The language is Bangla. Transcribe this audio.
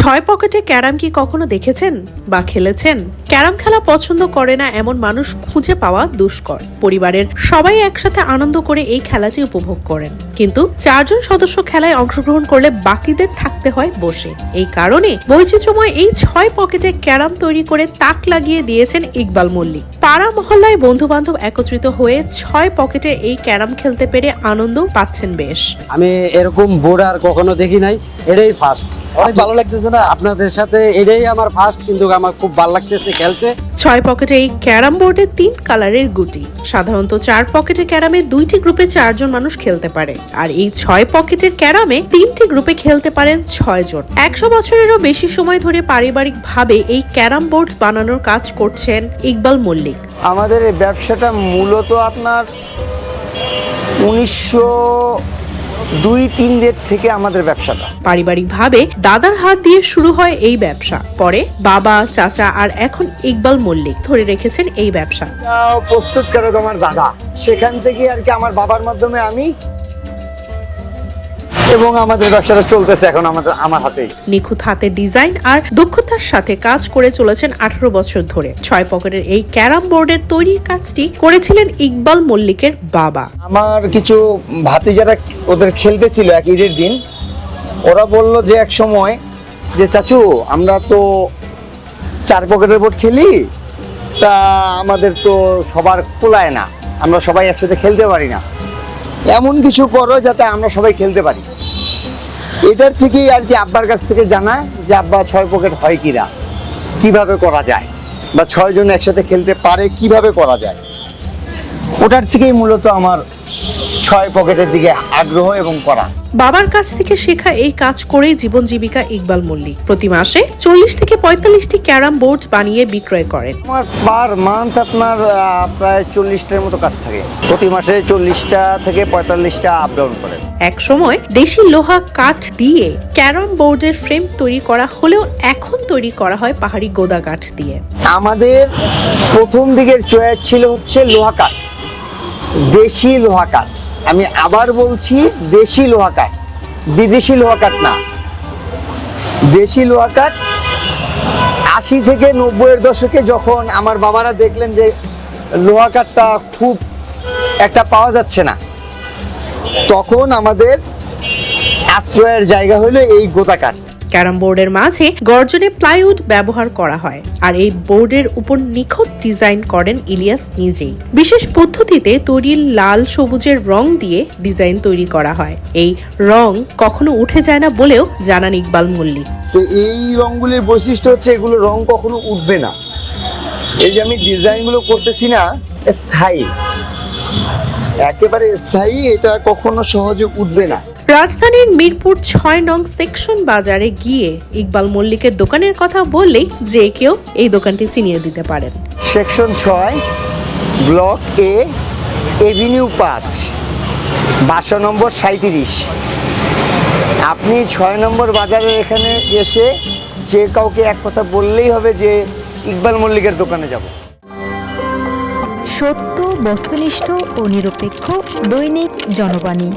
ছয় পকেটে ক্যারাম কি কখনো দেখেছেন বা খেলেছেন? ক্যারাম খেলা পছন্দ করে না এমন মানুষ খুঁজে পাওয়া দুষ্কর। পরিবারের সবাই একসাথে আনন্দ করে এই খেলাটি উপভোগ করেন। কিন্তু চারজন সদস্য খেলায় অংশগ্রহণ করলে বাকিদের থাকতে হয় বসে। এই কারণে বৈচিত্র্যময় এই ছয় পকেটে ক্যারাম তৈরি করে তাক লাগিয়ে দিয়েছেন ইকবাল মল্লিক। পাড়া মহল্লায় বন্ধু বান্ধব একত্রিত হয়ে ছয় পকেটে এই ক্যারাম খেলতে পেরে আনন্দ পাচ্ছেন বেশ। আমি এরকম বোর্ড আর কখনো দেখি নাই, এটাই ফার্স্ট অনেক ভালো লাগতেছে। না আপনাদের সাথে এটাই আমার ফার্স্ট কিন্তু আমার খুব ভালো লাগতেছে খেলতে। ছয় পকেটে এই ক্যারাম বোর্ডে তিন কালারের গুটি। সাধারণত চার পকেটে ক্যারামে দুইটি গ্রুপে চারজন মানুষ খেলতে পারে। আর এই ছয় পকেটের ক্যারামে তিনটি গ্রুপে খেলতে পারেন ছয় জন। একশো বছরেরও বেশি সময় ধরে পারিবারিক ভাবে এই ক্যারাম বোর্ড বানানোর কাজ করছেন ইকবাল মল্লিক। আমাদের এই ব্যবসাটা মূলত আপনার উনিশশো দুই তিন দের থেকে আমাদের ব্যবসাটা। পারিবারিকভাবে দাদার হাত দিয়ে শুরু হয় এই ব্যবসা। পরে বাবা চাচা আর এখন ইকবাল মল্লিক ধরে রেখেছেন এই ব্যবসা। প্রস্তুতকারক আমার দাদা সেখান থেকে আর কি আমার বাবার মাধ্যমে আমি এবং আমাদের ব্যবসাটা চলতেছে এখন আমাদের আমার হাতেই। নিখুঁত হাতের ডিজাইন আর দক্ষতার সাথে কাজ করে চলেছেন আঠারো বছর ধরে। ছয় পকেটের এই ক্যারাম বোর্ডের তৈরির কাজটি করেছিলেন ইকবাল মল্লিকের বাবা। আমার কিছু ভাতি যারা ওদের খেলতেছিল এক ঈদের দিন। ওরা বলল যে এক সময় যে চাচু আমরা তো চার পকেটের বোর্ড খেলি তা আমাদের তো সবার কোলায় না। আমরা সবাই একসাথে খেলতে পারি না। এমন কিছু করো যাতে আমরা সবাই খেলতে পারি। এটার থেকেই আর কি আব্বার কাছ থেকে জানায় যে আব্বা ছয় পকেট হয় কিনা, কীভাবে করা যায় বা ছয় জন একসাথে খেলতে পারে, কীভাবে করা যায়। ওটার থেকেই মূলত আমার ছয় পকেটের দিকে আগ্রহ এবং করা। বাবার কাছ থেকে শেখা এই কাজ করেই জীবন জীবিকা ইকবাল মল্লিক। প্রতি মাসে চল্লিশ থেকে পঁয়তাল্লিশটি ক্যারাম বোর্ড বানিয়ে বিক্রয় করেন। আমার পার মান্থ আপনার প্রায় চল্লিশটার মতো কাজ থাকে। প্রতি মাসে চল্লিশটা থেকে পঁয়তাল্লিশটা আপ ডাউন করে। এক সময় দেশি লোহা কাঠ দিয়ে ক্যারাম বোর্ডের ফ্রেম তৈরি করা হলেও এখন তৈরি করা হয় পাহাড়ি গোদা কাঠ দিয়ে। আমাদের প্রথম দিকের চয়েস ছিল হচ্ছে লোহা কাঠ। দেশি লোহা কাঠ। আমি আবার বলছি দেশি লোহা কাঠ বিদেশি লোহা কাঠ না। দেশি লোহা কাঠ আশি থেকে নব্বইয়ের দশকে যখন আমার বাবারা দেখলেন যে লোহা কাঠটা খুব একটা পাওয়া যাচ্ছে না, তখন আমাদের আশ্রয়ের জায়গা হলো এই গোদা কাঠ ক্যারাম বোর্ডের মাঝে গর্জনে প্লাইউড ব্যবহার করা হয়, আর এই বোর্ডের উপর নিখুঁত ডিজাইন করেন ইলিয়াস নিজেই। বিশেষ পদ্ধতিতে তৈরি লাল সবুজের রং দিয়ে ডিজাইন তৈরি করা হয়। এই রং কখনো উঠে যায় না বলেও জানান ইকবাল মল্লিক। তো এই রঙগুলির বৈশিষ্ট্য হচ্ছে এগুলো রং কখনো উঠবে না। এই যে আমি ডিজাইনগুলো করতেছি না, স্থায়ী। একেবারে স্থায়ী, এটা কখনো সহজে উঠবে না। রাজধানীর মিরপুর ছয় নং সেকশন বাজারে গিয়ে ইকবাল মল্লিকের দোকানের কথা বললেই যে কেউ এই দোকানটি চিনিয়ে দিতে পারেন। সেকশন ছয় ব্লক এ এভিনিউ পাঁচ বাসা নম্বর সাঁত্রিশ আপনি ছয় নম্বর বাজারের এখানে এসে যে কাউকে এক কথা বললেই হবে যে ইকবাল মল্লিকের দোকানে যাব। সত্য বস্তুনিষ্ঠ ও নিরপেক্ষ দৈনিক জনবাণী।